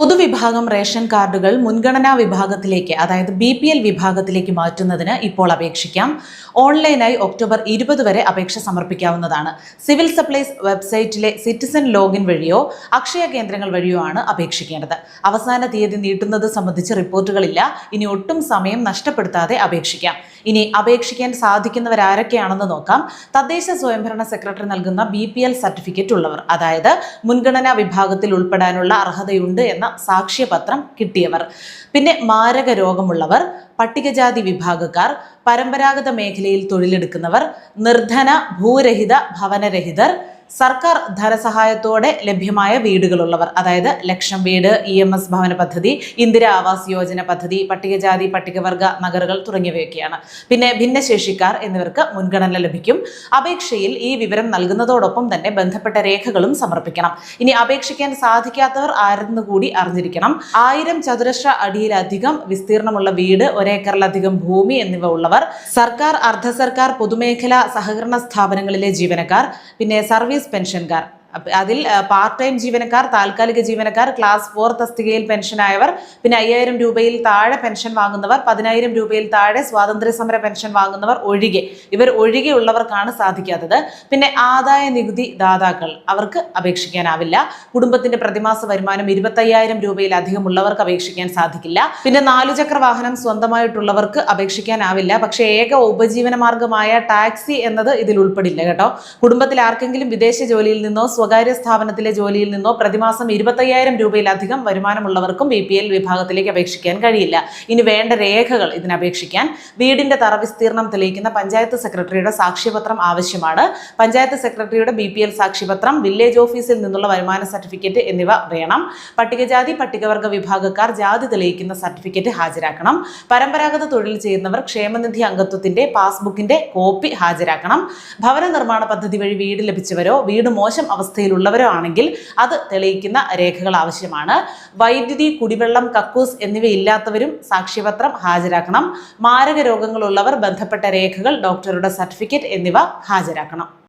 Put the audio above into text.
പൊതുവിഭാഗം ration കാർഡുകൾ മുൻഗണനാ വിഭാഗത്തിലേക്ക് അതായത് ബി പി എൽ വിഭാഗത്തിലേക്ക് മാറ്റുന്നതിന് ഇപ്പോൾ അപേക്ഷിക്കാം. ഓൺലൈനായി ഒക്ടോബർ ഇരുപത് വരെ അപേക്ഷ സമർപ്പിക്കാവുന്നതാണ്. സിവിൽ സപ്ലൈസ് വെബ്സൈറ്റിലെ സിറ്റിസൺ ലോഗിൻ വഴിയോ അക്ഷയ കേന്ദ്രങ്ങൾ വഴിയോ ആണ് അപേക്ഷിക്കേണ്ടത്. അവസാന തീയതി നീട്ടുന്നത് സംബന്ധിച്ച് റിപ്പോർട്ടുകളില്ല. ഇനി ഒട്ടും സമയം നഷ്ടപ്പെടുത്താതെ അപേക്ഷിക്കാം. ഇനി അപേക്ഷിക്കാൻ സാധിക്കുന്നവരാരൊക്കെയാണെന്ന് നോക്കാം. തദ്ദേശ സ്വയംഭരണ സെക്രട്ടറി നൽകുന്ന ബി സർട്ടിഫിക്കറ്റ് ഉള്ളവർ അതായത് മുൻഗണനാ വിഭാഗത്തിൽ ഉൾപ്പെടാനുള്ള അർഹതയുണ്ട് എന്ന സാക്ഷ്യപത്രം കിട്ടിയവർ. പിന്നെ മാരക രോഗമുള്ളവർ പട്ടികജാതി വിഭാഗക്കാർ പരമ്പരാഗത മേഖലയിൽ തൊഴിലെടുക്കുന്നവർ നിർധന ഭൂരഹിത ഭവനരഹിതർ സർക്കാർ ധനസഹായത്തോടെ ലഭ്യമായ വീടുകളുള്ളവർ അതായത് ലക്ഷം വീട് ഇ എം എസ് ഭവന പദ്ധതി ഇന്ദിര ആവാസ് യോജന പദ്ധതി പട്ടികജാതി പട്ടികവർഗ നഗറുകൾ തുടങ്ങിയവയൊക്കെയാണ്. പിന്നെ ഭിന്നശേഷിക്കാർ എന്നിവർക്ക് മുൻഗണന ലഭിക്കും. അപേക്ഷയിൽ ഈ വിവരം നൽകുന്നതോടൊപ്പം തന്നെ ബന്ധപ്പെട്ട രേഖകളും സമർപ്പിക്കണം. ഇനി അപേക്ഷിക്കാൻ സാധിക്കാത്തവർ ആരെന്ന് കൂടി അറിഞ്ഞിരിക്കണം. ആയിരം ചതുരശ്ര അടിയിലധികം വിസ്തീർണമുള്ള വീട് ഒരേക്കറിലധികം ഭൂമി എന്നിവ ഉള്ളവർ സർക്കാർ അർദ്ധ സർക്കാർ പൊതുമേഖലാ സഹകരണ സ്ഥാപനങ്ങളിലെ ജീവനക്കാർ പിന്നെ സർവീസ് പെൻഷൻകാർ അപ്പ- അതിൽ പാർട്ട് ടൈം ജീവനക്കാർ താൽക്കാലിക ജീവനക്കാർ ക്ലാസ് ഫോർ തസ്തികയിൽ പെൻഷനായവർ പിന്നെ അയ്യായിരം രൂപയിൽ താഴെ പെൻഷൻ വാങ്ങുന്നവർ പതിനായിരം രൂപയിൽ താഴെ സ്വാതന്ത്ര്യ സമര പെൻഷൻ വാങ്ങുന്നവർ ഒഴികെ. ഇവർ ഒഴികെയുള്ളവർക്കാണ് സാധിക്കാത്തത്. പിന്നെ ആദായ നികുതി ദാതാക്കൾ അവർക്ക് അപേക്ഷിക്കാനാവില്ല. കുടുംബത്തിന്റെ പ്രതിമാസ വരുമാനം ഇരുപത്തയ്യായിരം രൂപയിലധികം ഉള്ളവർക്ക് അപേക്ഷിക്കാൻ സാധിക്കില്ല. പിന്നെ നാലുചക്ര വാഹനം സ്വന്തമായിട്ടുള്ളവർക്ക് അപേക്ഷിക്കാനാവില്ല. പക്ഷേ ഏക ഉപജീവന മാർഗമായ ടാക്സി എന്നത് ഇതിൽ ഉൾപ്പെടില്ല കേട്ടോ. കുടുംബത്തിൽ ആർക്കെങ്കിലും വിദേശ ജോലിയിൽ നിന്നോ സ്വകാര്യ സ്ഥാപനത്തിലെ ജോലിയിൽ നിന്നോ പ്രതിമാസം ഇരുപത്തയ്യായിരം രൂപയിലധികം വരുമാനമുള്ളവർക്കും ബി പി എൽ വിഭാഗത്തിലേക്ക് അപേക്ഷിക്കാൻ കഴിയില്ല. ഇനി വേണ്ട രേഖകൾ ഇതിനപേക്ഷിക്കാൻ വീടിന്റെ തറ വിസ്തീർണം തെളിയിക്കുന്ന പഞ്ചായത്ത് സെക്രട്ടറിയുടെ സാക്ഷ്യപത്രം ആവശ്യമാണ്. പഞ്ചായത്ത് സെക്രട്ടറിയുടെ ബി പി എൽ സാക്ഷ്യപത്രം വില്ലേജ് ഓഫീസിൽ നിന്നുള്ള വരുമാന സർട്ടിഫിക്കറ്റ് എന്നിവ വേണം. പട്ടികജാതി പട്ടികവർഗ വിഭാഗക്കാർ ജാതി തെളിയിക്കുന്ന സർട്ടിഫിക്കറ്റ് ഹാജരാക്കണം. പരമ്പരാഗത തൊഴിൽ ചെയ്യുന്നവർ ക്ഷേമനിധി അംഗത്വത്തിന്റെ പാസ്ബുക്കിന്റെ കോപ്പി ഹാജരാക്കണം. ഭവന നിർമ്മാണ പദ്ധതി വഴി വീട് ലഭിച്ചവരോ വീട് മോശം അവസ്ഥയിലുള്ളവരോ ആണെങ്കിൽ അത് തെളിയിക്കുന്ന രേഖകൾ ആവശ്യമാണ്. വൈദ്യുതി കുടിവെള്ളം കക്കൂസ് എന്നിവയില്ലാത്തവരും സാക്ഷ്യപത്രം ഹാജരാക്കണം. മാരക രോഗങ്ങളുള്ളവർ ബന്ധപ്പെട്ട രേഖകൾ ഡോക്ടറുടെ സർട്ടിഫിക്കറ്റ് എന്നിവ ഹാജരാക്കണം.